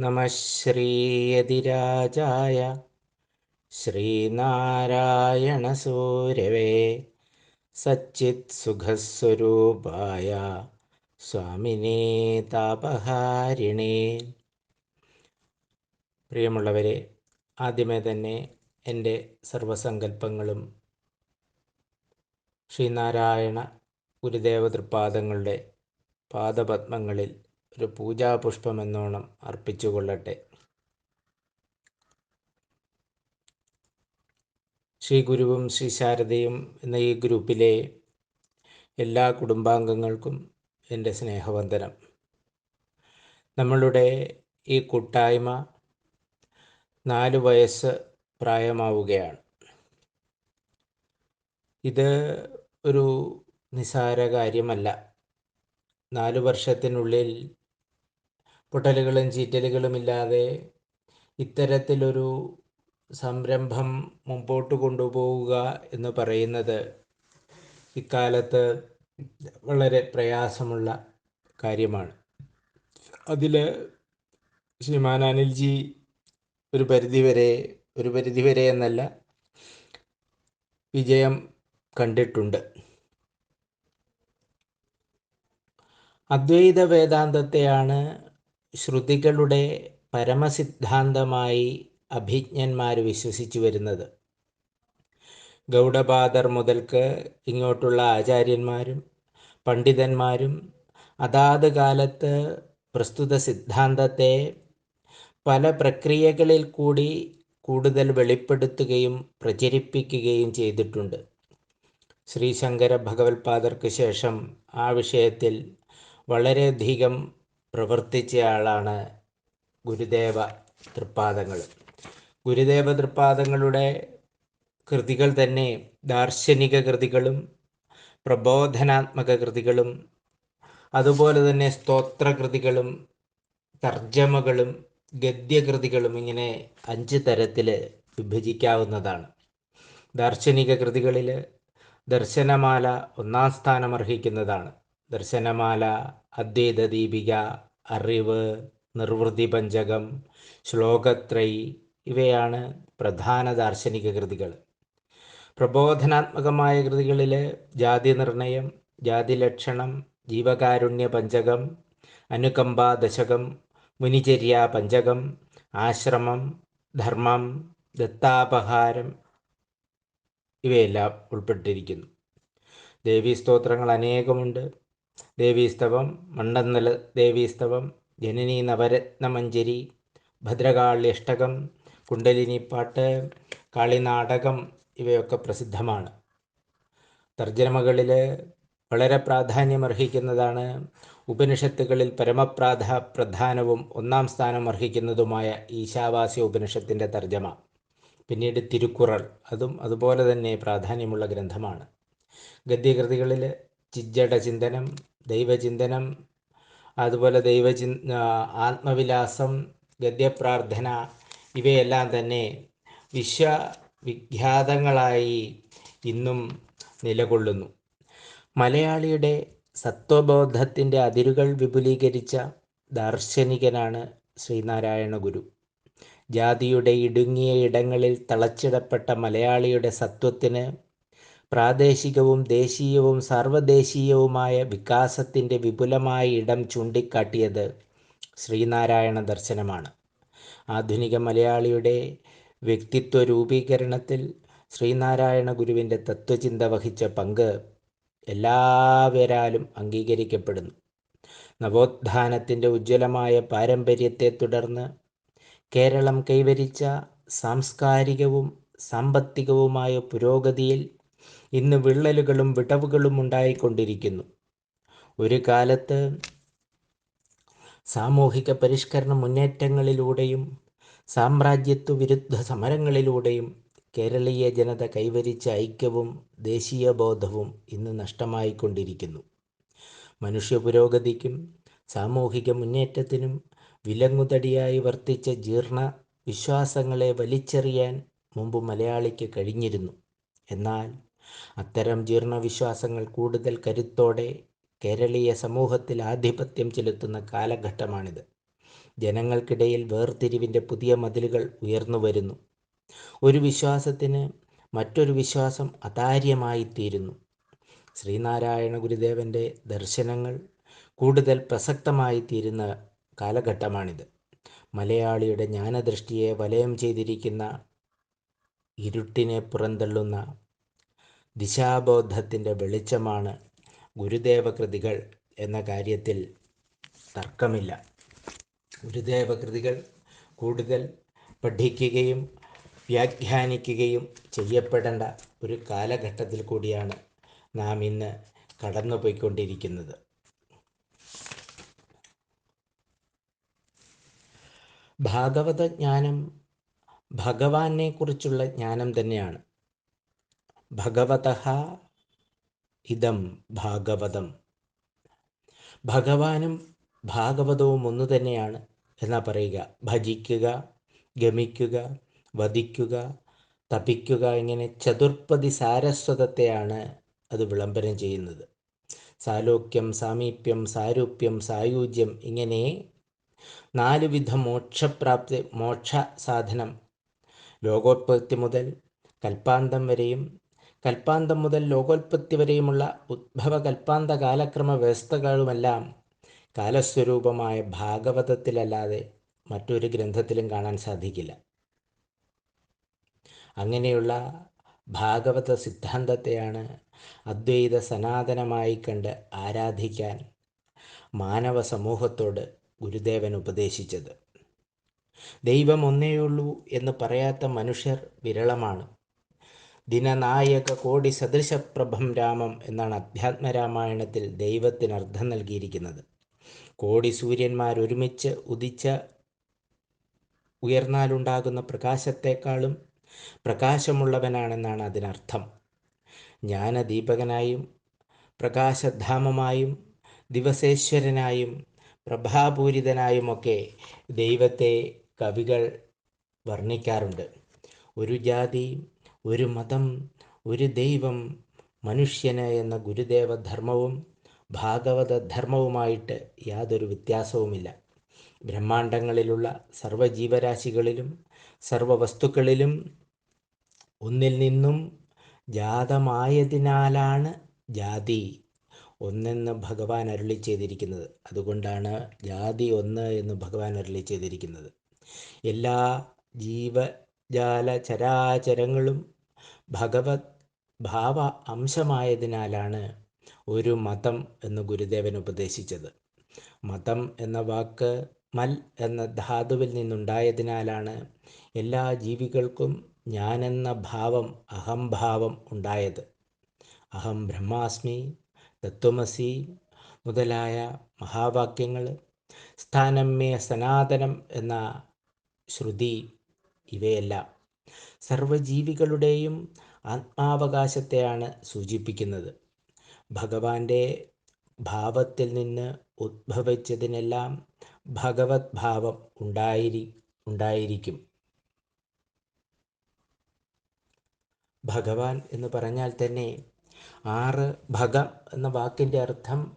നമ ശ്രീയതിരാജായ ശ്രീനാരായണ സൂര്യവേ സച്ചിത് സുഖസ്വരൂപായ സ്വാമിനേ താപഹാരിണേ പ്രിയമുള്ളവരെ ആദ്യമേ തന്നെ എന്റെ സർവസങ്കല്പങ്ങളും ശ്രീനാരായണ ഗുരുദേവ തൃപാദങ്ങളുടെ പാദപത്മങ്ങളിൽ ഒരു പൂജാപുഷ്പമെന്നോണം അർപ്പിച്ചുകൊള്ളട്ടെ ശ്രീ ഗുരുവും ശ്രീ ശാരദയും എന്ന ഈ ഗ്രൂപ്പിലെ എല്ലാ കുടുംബാംഗങ്ങൾക്കും എന്റെ സ്നേഹവന്ദനം. നമ്മളുടെ ഈ കൂട്ടായ്മ നാല് വയസ്സ് പ്രായമാവുകയാണ്. ഇത് ഒരു നിസാര കാര്യമല്ല നാല് വർഷത്തിനുള്ളിൽ പൊട്ടലുകളും ചീറ്റലുകളും ഇല്ലാതെ ഇത്തരത്തിലൊരു സംരംഭം മുമ്പോട്ട് കൊണ്ടുപോവുക എന്ന് പറയുന്നത് ഇക്കാലത്ത് വളരെ പ്രയാസമുള്ള കാര്യമാണ്. അതിൽ ശ്രീമാൻ അനിൽജി ഒരു പരിധിവരെ ഒരു പരിധിവരെ എന്നല്ല വിജയം കണ്ടിട്ടുണ്ട്. അദ്വൈത വേദാന്തത്തെയാണ് ശ്രുതികളുടെ പരമസിദ്ധാന്തമായി അഭിജ്ഞന്മാർ വിശ്വസിച്ചു വരുന്നത്. ഗൗഡപാദർ മുതൽക്ക് ഇങ്ങോട്ടുള്ള ആചാര്യന്മാരും പണ്ഡിതന്മാരും അതാത് കാലത്ത് പ്രസ്തുത സിദ്ധാന്തത്തെ പല പ്രക്രിയകളിൽ കൂടി കൂടുതൽ വെളിപ്പെടുത്തുകയും പ്രചരിപ്പിക്കുകയും ചെയ്തിട്ടുണ്ട്. ശ്രീശങ്കര ഭഗവത്പാദർക്ക് ശേഷം ആ വിഷയത്തിൽ വളരെയധികം പ്രവർത്തിച്ചയാളാണ് ഗുരുദേവ തൃപ്പാദങ്ങൾ. ഗുരുദേവ തൃപ്പാദങ്ങളുടെ കൃതികൾ തന്നെ ദാർശനിക കൃതികളും പ്രബോധനാത്മക കൃതികളും അതുപോലെ തന്നെ സ്തോത്രകൃതികളും തർജമകളും ഗദ്യകൃതികളും ഇങ്ങനെ അഞ്ച് തരത്തിൽ വിഭജിക്കാവുന്നതാണ്. ദാർശനിക കൃതികളിൽ ദർശനമാല ഒന്നാം സ്ഥാനം അർഹിക്കുന്നതാണ് ദർശനമാല അദ്വൈത ദീപിക അറിവ് നിർവൃതി പഞ്ചകം ശ്ലോകത്രയി ഇവയാണ് പ്രധാന ദാർശനിക കൃതികൾ. പ്രബോധനാത്മകമായ കൃതികളിൽ ജാതി നിർണയം ജാതി ലക്ഷണം ജീവകാരുണ്യ പഞ്ചകം അനുകമ്പ ദശകം മുനിചര്യ പഞ്ചകം ആശ്രമം ധർമ്മം ദത്താപഹാരം ഇവയെല്ലാം ഉൾപ്പെട്ടിരിക്കുന്നു. ദേവീസ്തോത്രങ്ങൾ അനേകമുണ്ട്. ദേവീസ്തവം മണ്ടന്നല ദേവീസ്തവം ജനനി നവരത്നമഞ്ജരി ഭദ്രകാളിയഷ്ടകം കുണ്ടലിനിപ്പാട്ട് കളിനാടകം ഇവയൊക്കെ പ്രസിദ്ധമാണ്. തർജമകളിൽ വളരെ പ്രാധാന്യമർഹിക്കുന്നതാണ് ഉപനിഷത്തുകളിൽ പരമപ്രാധ പ്രധാനവും ഒന്നാം സ്ഥാനം അർഹിക്കുന്നതുമായ ഈശാവാസ്യ ഉപനിഷത്തിന്റെ തർജമ. പിന്നീട് തിരുക്കുറൾ അതും അതുപോലെ തന്നെ പ്രാധാന്യമുള്ള ഗ്രന്ഥമാണ്. ഗദ്യകൃതികളിൽ ചിജ്ജട ചിന്തനം ദൈവചിന്തനം അതുപോലെ ദൈവചി ആത്മവിലാസം ഗദ്യപ്രാർത്ഥന ഇവയെല്ലാം തന്നെ വിശ്വവിഖ്യാതങ്ങളായി ഇന്നും നിലകൊള്ളുന്നു. മലയാളിയുടെ സത്വബോധത്തിന്റെ അതിരുകൾ വിപുലീകരിച്ച ദാർശനികനാണ് ശ്രീനാരായണ ഗുരു. ജാതിയുടെ ഇടുങ്ങിയ ഇടങ്ങളിൽ തളച്ചിടപ്പെട്ട മലയാളിയുടെ സത്വത്തിന് പ്രാദേശികവും ദേശീയവും സാർവദേശീയവുമായ വികാസത്തിന്റെ വിപുലമായ ഇടം ചൂണ്ടിക്കാട്ടിയത് ശ്രീനാരായണ ദർശനമാണ്. ആധുനിക മലയാളിയുടെ വ്യക്തിത്വ രൂപീകരണത്തിൽ ശ്രീനാരായണ ഗുരുവിന്റെ തത്വചിന്ത വഹിച്ച പങ്ക് എല്ലാവരാലും അംഗീകരിക്കപ്പെടുന്നു. നവോത്ഥാനത്തിന്റെ ഉജ്ജ്വലമായ പാരമ്പര്യത്തെ തുടർന്ന് കേരളം കൈവരിച്ച സാംസ്കാരികവും സാമ്പത്തികവുമായ പുരോഗതിയിൽ ഇന്ന് വിള്ളലുകളും വിടവുകളും ഉണ്ടായിക്കൊണ്ടിരിക്കുന്നു. ഒരു കാലത്ത് സാമൂഹിക പരിഷ്കരണ മുന്നേറ്റങ്ങളിലൂടെയും സാമ്രാജ്യത്വ വിരുദ്ധ സമരങ്ങളിലൂടെയും കേരളീയ ജനത കൈവരിച്ച ഐക്യവും ദേശീയബോധവും ഇന്ന് നഷ്ടമായിക്കൊണ്ടിരിക്കുന്നു. മനുഷ്യ പുരോഗതിക്കും സാമൂഹിക മുന്നേറ്റത്തിനും വിലങ്ങുതടിയായി വർത്തിച്ച ജീർണ വിശ്വാസങ്ങളെ വലിച്ചെറിയാൻ മുമ്പ് മലയാളിക്ക് കഴിഞ്ഞിരുന്നു. എന്നാൽ അത്തരം ജീർണവിശ്വാസങ്ങൾ കൂടുതൽ കരുത്തോടെ കേരളീയ സമൂഹത്തിൽ ആധിപത്യം ചെലുത്തുന്ന കാലഘട്ടമാണിത്. ജനങ്ങൾക്കിടയിൽ വേർതിരിവിന്റെ പുതിയ മതിലുകൾ ഉയർന്നു വരുന്നു. ഒരു വിശ്വാസത്തിന് മറ്റൊരു വിശ്വാസം അതാര്യമായിത്തീരുന്നു ശ്രീനാരായണ ഗുരുദേവന്റെ ദർശനങ്ങൾ കൂടുതൽ പ്രസക്തമായി തീരുന്ന കാലഘട്ടമാണിത്. മലയാളിയുടെ ജ്ഞാനദൃഷ്ടിയെ വലയം ചെയ്തിരിക്കുന്ന ഇരുട്ടിനെ പുറന്തള്ളുന്ന ദിശാബോധത്തിന്റെ വെളിച്ചമാണ് ഗുരുദേവ കൃതികൾ എന്ന കാര്യത്തിൽ തർക്കമില്ല. ഗുരുദേവ കൃതികൾ കൂടുതൽ പഠിക്കുകയും വ്യാഖ്യാനിക്കുകയും ചെയ്യപ്പെടേണ്ട ഒരു കാലഘട്ടത്തിൽ കൂടിയാണ് നാം ഇന്ന് കടന്നുപോയിക്കൊണ്ടിരിക്കുന്നത്. ഭാഗവത ജ്ഞാനം ഭഗവാനെ കുറിച്ചുള്ള ജ്ഞാനം തന്നെയാണ്. ഭഗവത ഇതം ഭാഗവതം. ഭഗവാനും ഭാഗവതവും ഒന്നു തന്നെയാണ് എന്നാ പറയുക. ഭജിക്കുക ഗമിക്കുക വധിക്കുക തപിക്കുക ഇങ്ങനെ ചതുർപ്പതി സാരസ്വതത്തെയാണ് അത് വിളംബരം ചെയ്യുന്നത്. സാലോക്യം സാമീപ്യം സാരൂപ്യം സായുജ്യം ഇങ്ങനെ നാലുവിധ മോക്ഷപ്രാപ്തി മോക്ഷ സാധനം ലോകോത്പത്തി മുതൽ കൽപ്പാന്തം വരെയും കൽപ്പാന്തം മുതൽ ലോകോൽപത്തി വരെയുമുള്ള ഉദ്ഭവ കൽപ്പാന്ത കാലക്രമ വ്യവസ്ഥകളുമെല്ലാം കാലസ്വരൂപമായ ഭാഗവതത്തിലല്ലാതെ മറ്റൊരു ഗ്രന്ഥത്തിലും കാണാൻ സാധിക്കില്ല. അങ്ങനെയുള്ള ഭാഗവത സിദ്ധാന്തത്തെയാണ് അദ്വൈത സനാതനമായി കണ്ട് ആരാധിക്കാൻ മാനവ സമൂഹത്തോട് ഗുരുദേവൻ ഉപദേശിച്ചത്. ദൈവം ഒന്നേയുള്ളൂ എന്ന് പറയാത്ത മനുഷ്യർ വിരളമാണ്. ദിനനായക കോടി സദൃശപ്രഭം രാമം എന്നാണ് അധ്യാത്മരാമായണത്തിൽ ദൈവത്തിന് അർത്ഥം നൽകിയിരിക്കുന്നത്. കോടി സൂര്യന്മാർ ഒരുമിച്ച് ഉദിച്ച ഉയർന്നാലുണ്ടാകുന്ന പ്രകാശത്തെക്കാളും പ്രകാശമുള്ളവനാണെന്നാണ് അതിനർത്ഥം. ജ്ഞാനദീപകനായും പ്രകാശധാമമായും ദിവസേശ്വരനായും പ്രഭാപൂരിതനായുമൊക്കെ ദൈവത്തെ കവികൾ വർണിക്കാറുണ്ട്. ഒരു ജാതി ഒരു മതം ഒരു ദൈവം മനുഷ്യന് എന്ന ഗുരുദേവ ധർമ്മവും ഭാഗവത ധർമ്മവുമായിട്ട് യാതൊരു വ്യത്യാസവുമില്ല. ബ്രഹ്മാണ്ടങ്ങളിലുള്ള സർവ വസ്തുക്കളിലും ഒന്നിൽ നിന്നും ജാതമായതിനാലാണ് ജാതി ഒന്നെന്ന് ഭഗവാൻ അരുളി ചെയ്തിരിക്കുന്നത്. അതുകൊണ്ടാണ് ജാതി ഒന്ന് എന്ന് ഭഗവാൻ അരുളി ചെയ്തിരിക്കുന്നത്. എല്ലാ ജീവജാല ചരാചരങ്ങളും ഭഗവത് ഭാവ അംശമായതിനാലാണ് ഒരു മതം എന്ന് ഗുരുദേവൻ ഉപദേശിച്ചത്. മതം എന്ന വാക്ക് മൽ എന്ന ധാതുവിൽ നിന്നുണ്ടായതിനാലാണ് എല്ലാ ജീവികൾക്കും ഞാനെന്ന ഭാവം അഹംഭാവം ഉണ്ടായത്. അഹം ബ്രഹ്മാസ്മി തത്വമസി മുതലായ മഹാവാക്യങ്ങൾ സ്ഥാനമേ സനാതനം എന്ന ശ്രുതി ഇവയെല്ലാം സർവജീവികളുടെയും ആത്മാവകാശത്തെയാണ് സൂചിപ്പിക്കുന്നത്. ഭഗവാന്റെ ഭാവത്തിൽ നിന്ന് ഉദ്ഭവിച്ചതിനെല്ലാം ഭഗവത് ഭാവം ഉണ്ടായിരി ഉണ്ടായിരിക്കും. ഭഗവാൻ എന്ന് പറഞ്ഞാൽ തന്നെ ആറ് ഭഗ എന്ന വാക്കിന്റെ അർത്ഥം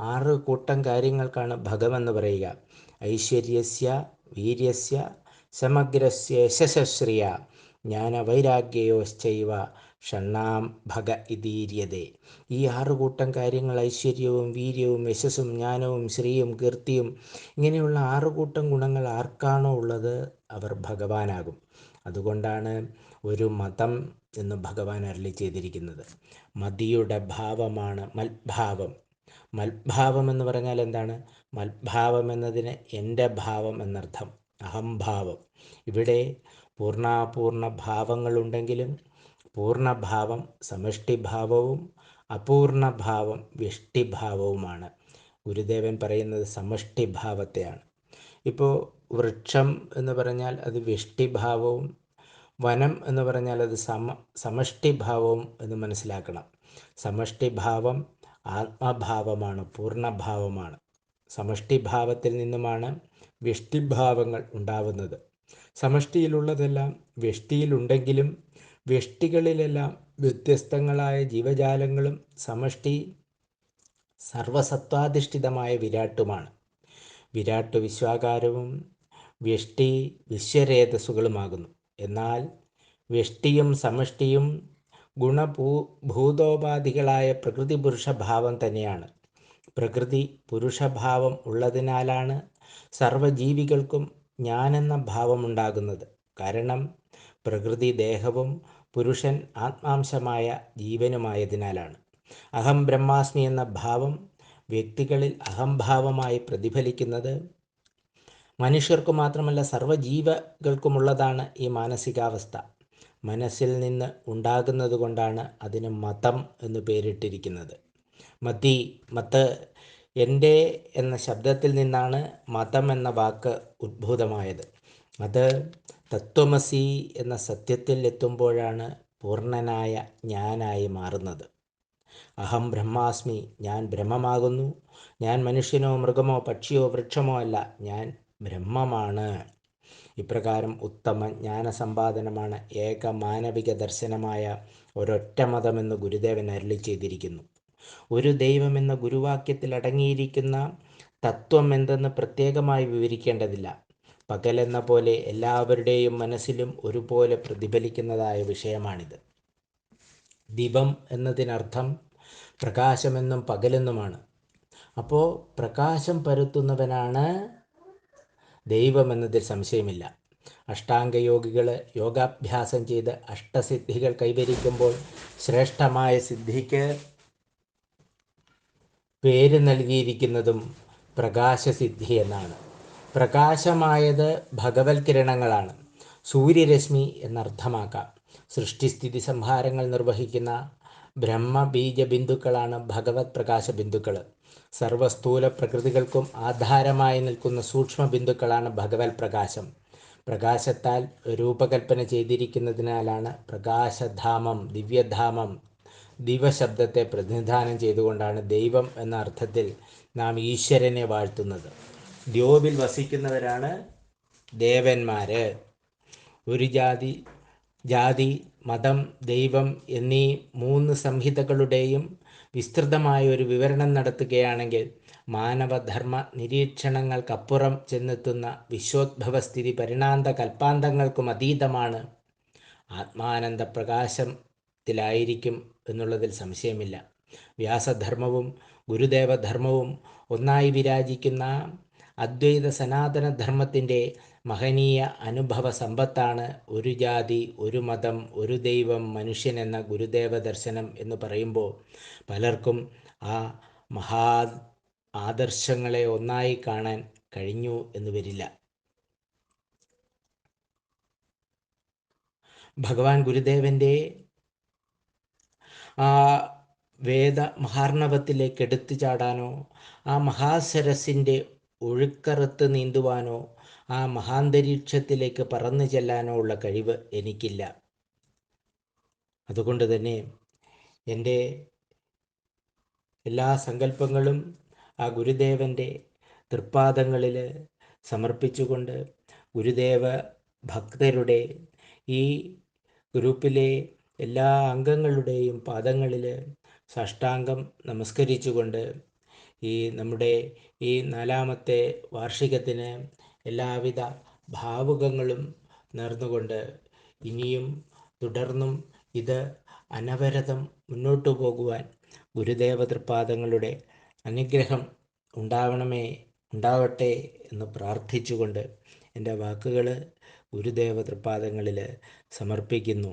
ആറ് കൂട്ടം കാര്യങ്ങൾക്കാണ് ഭഗമെന്ന് പറയുക. ഐശ്വര്യസ്യ വീര്യസ്യ സമഗ്രസ്യ യശശ്രിയ ജ്ഞാനവൈരാഗ്യയോശ്ചൈവ ഷണ്ണാം ഭഗ ഇതീര്യതേ. ഈ ആറ് കൂട്ടം കാര്യങ്ങൾ ഐശ്വര്യവും വീര്യവും യശസ്സും ജ്ഞാനവും ശ്രീയും കീർത്തിയും ഇങ്ങനെയുള്ള ആറ് കൂട്ടം ഗുണങ്ങൾ ആർക്കാണോ ഉള്ളത്? അവർ ഭഗവാനാകും. അതുകൊണ്ടാണ് ഒരു മതം എന്ന് ഭഗവാൻ അരളി ചെയ്തിരിക്കുന്നത്. മതിയുടെ ഭാവമാണ് മത്ഭാവം. മത്ഭാവം എന്ന് പറഞ്ഞാൽ എന്താണ്? മത്ഭാവം എന്നതിന് എന്റെ ഭാവം എന്നർത്ഥം. അഹംഭാവം. ഇവിടെ പൂർണാപൂർണ ഭാവങ്ങളുണ്ടെങ്കിലും പൂർണഭാവം സമഷ്ടിഭാവവും അപൂർണഭാവം വ്യഷ്ടിഭാവവുമാണ്. ഗുരുദേവൻ പറയുന്നത് സമഷ്ടിഭാവത്തെയാണ്. ഇപ്പോൾ വൃക്ഷം എന്ന് പറഞ്ഞാൽ അത് വ്യഷ്ടിഭാവവും വനം എന്ന് പറഞ്ഞാൽ അത് സമ സമഷ്ടിഭാവവും എന്ന് മനസ്സിലാക്കണം. സമഷ്ടിഭാവം ആത്മഭാവമാണ് പൂർണഭാവമാണ്. സമഷ്ടിഭാവത്തിൽ നിന്നുമാണ് വ്യഷ്ടിഭാവങ്ങൾ ഉണ്ടാവുന്നത്. സമഷ്ടിയിലുള്ളതെല്ലാം വ്യഷ്ടിയിലുണ്ടെങ്കിലും വ്യഷ്ടികളിലെല്ലാം വ്യത്യസ്തങ്ങളായ ജീവജാലങ്ങളും സമഷ്ടി സർവസത്വാധിഷ്ഠിതമായ വിരാട്ടുമാണ്. വിരാട്ട് വിശ്വാകാരവും വ്യഷ്ടി വിശ്വരേതസ്സുകളുമാകുന്നു. എന്നാൽ വ്യഷ്ടിയും സമഷ്ടിയും ഗുണഭൂ ഭൂതോപാധികളായ പ്രകൃതി പുരുഷഭാവം തന്നെയാണ്. പ്രകൃതി പുരുഷഭാവം ഉള്ളതിനാലാണ് സർവജീവികൾക്കും ഞാനെന്ന ഭാവമുണ്ടാകുന്നത്. കാരണം പ്രകൃതി ദേഹവും പുരുഷൻ ആത്മാംശമായ ജീവനുമായതിനാലാണ്. അഹം ബ്രഹ്മാസ്മി എന്ന ഭാവം വ്യക്തികളിൽ അഹംഭാവമായി പ്രതിഫലിക്കുന്നത് മനുഷ്യർക്ക് മാത്രമല്ല സർവജീവകൾക്കുമുള്ളതാണ് ഈ മാനസികാവസ്ഥ. മനസ്സിൽ നിന്ന് ഉണ്ടാകുന്നത് കൊണ്ടാണ് അതിന് മതം എന്ന് പേരിട്ടിരിക്കുന്നത്. മതി മത്ത്. എന്റെ എന്ന ശബ്ദത്തിൽ നിന്നാണ് മതം എന്ന വാക്ക് ഉദ്ഭൂതമായത്. അത് തത്വമസി എന്ന സത്യത്തിൽ എത്തുമ്പോഴാണ് പൂർണനായ ഞാനായി മാറുന്നത്. അഹം ബ്രഹ്മാസ്മി ഞാൻ ബ്രഹ്മമാകുന്നു. ഞാൻ മനുഷ്യനോ മൃഗമോ പക്ഷിയോ വൃക്ഷമോ അല്ല ഞാൻ ബ്രഹ്മമാണ്. ഇപ്രകാരം ഉത്തമ ജ്ഞാനസമ്പാദനമാണ് ഏക മാനവിക ദർശനമായ ഒരൊറ്റ മതമെന്ന് ഗുരുദേവൻ അരുളി ചെയ്തിരിക്കുന്നു. ഒരു ദൈവം എന്ന ഗുരുവാക്യത്തിൽ അടങ്ങിയിരിക്കുന്ന തത്വം എന്തെന്ന് പ്രത്യേകമായി വിവരിക്കേണ്ടതില്ല. പകലെന്ന പോലെ എല്ലാവരുടെയും മനസ്സിലും ഒരുപോലെ പ്രതിഫലിക്കുന്നതായ വിഷയമാണിത്. ദിവം എന്നതിനർത്ഥം പ്രകാശമെന്നും പകലെന്നുമാണ്. അപ്പോൾ പ്രകാശം പരത്തുന്നവനാണ് ദൈവമെന്നതിൽ സംശയമില്ല. അഷ്ടാംഗയോഗികൾ യോഗാഭ്യാസം ചെയ്ത് അഷ്ടസിദ്ധികൾ കൈവരിക്കുമ്പോൾ ശ്രേഷ്ഠമായ സിദ്ധിക്ക് പേര് നൽകിയിരിക്കുന്നതും പ്രകാശസിദ്ധി എന്നാണ്. പ്രകാശമായത് ഭഗവത് കിരണങ്ങളാണ്. സൂര്യരശ്മി എന്നർത്ഥമാക്കാം. സൃഷ്ടിസ്ഥിതി സംഹാരങ്ങൾ നിർവഹിക്കുന്ന ബ്രഹ്മബീജ ബിന്ദുക്കളാണ് ഭഗവത് പ്രകാശ ബിന്ദുക്കൾ സർവസ്ഥൂല പ്രകൃതികൾക്കും ആധാരമായി നിൽക്കുന്ന സൂക്ഷ്മ ബിന്ദുക്കളാണ് ഭഗവത് പ്രകാശം. പ്രകാശത്താൽ രൂപകൽപ്പന ചെയ്തിരിക്കുന്നതിനാലാണ് പ്രകാശധാമം ദിവ്യധാമം ദിവശബ്ദത്തെ പ്രതിനിധാനം ചെയ്തുകൊണ്ടാണ് ദൈവം എന്ന അർത്ഥത്തിൽ നാം ഈശ്വരനെ വാഴ്ത്തുന്നത്. ദ്യോബിൽ വസിക്കുന്നവരാണ് ദേവന്മാര്. ഒരു ജാതി ജാതി മതം ദൈവം എന്നീ മൂന്ന് സംഹിതകളുടെയും വിസ്തൃതമായ ഒരു വിവരണം നടത്തുകയാണെങ്കിൽ മാനവധർമ്മ നിരീക്ഷണങ്ങൾക്കപ്പുറം ചെന്നെത്തുന്ന വിശ്വോദ്ഭവസ്ഥിതി പരിണാന്ത കൽപ്പാന്തങ്ങൾക്കും അതീതമാണ്. ആത്മാനന്ദ പ്രകാശത്തിലായിരിക്കും എന്നുള്ളതിൽ സംശയമില്ല. വ്യാസധർമ്മവും ഗുരുദേവധർമ്മവും ഒന്നായി വിരാജിക്കുന്ന അദ്വൈത സനാതനധർമ്മത്തിന്റെ മഹനീയ അനുഭവ സമ്പത്താണ് ഒരു ജാതി ഒരു മതം ഒരു ദൈവം മനുഷ്യൻ എന്ന ഗുരുദേവ ദർശനം എന്ന് പറയുമ്പോൾ പലർക്കും ആ മഹാ ആദർശങ്ങളെ ഒന്നായി കാണാൻ കഴിഞ്ഞു എന്ന് വരില്ല. ഭഗവാൻ ഗുരുദേവന്റെ ആ വേദ മഹാർണവത്തിലേക്ക് എടുത്തു ചാടാനോ ആ മഹാസരസിന്റെ ഒഴുക്കറുത്ത് നീന്തുവാനോ ആ മഹാന്തരീക്ഷത്തിലേക്ക് പറന്നു ചെല്ലാനോ ഉള്ള കഴിവ് എനിക്കില്ല. അതുകൊണ്ട് തന്നെ എന്റെ എല്ലാ സങ്കല്പങ്ങളും ആ ഗുരുദേവന്റെ തൃപ്പാദങ്ങളിൽ സമർപ്പിച്ചുകൊണ്ട് ഗുരുദേവ ഭക്തരുടെ ഈ ഗ്രൂപ്പിലെ എല്ലാ അംഗങ്ങളുടെയും പാദങ്ങളിൽ സാഷ്ടാംഗം നമസ്കരിച്ചുകൊണ്ട് ഈ നമ്മുടെ ഈ നാലാമത്തെ വാർഷികത്തിന് എല്ലാവിധ ഭാവുകങ്ങളും നേർന്നുകൊണ്ട് ഇനിയും തുടർന്നും ഇത് അനവരതം മുന്നോട്ടു പോകുവാൻ ഗുരുദേവ തൃപ്പാദങ്ങളുടെ അനുഗ്രഹം ഉണ്ടാവണമേ ഉണ്ടാവട്ടെ എന്ന് പ്രാർത്ഥിച്ചുകൊണ്ട് എന്റെ വാക്കുകൾ ഗുരുദേവ തൃപ്പാദങ്ങളിൽ സമർപ്പിക്കുന്നു.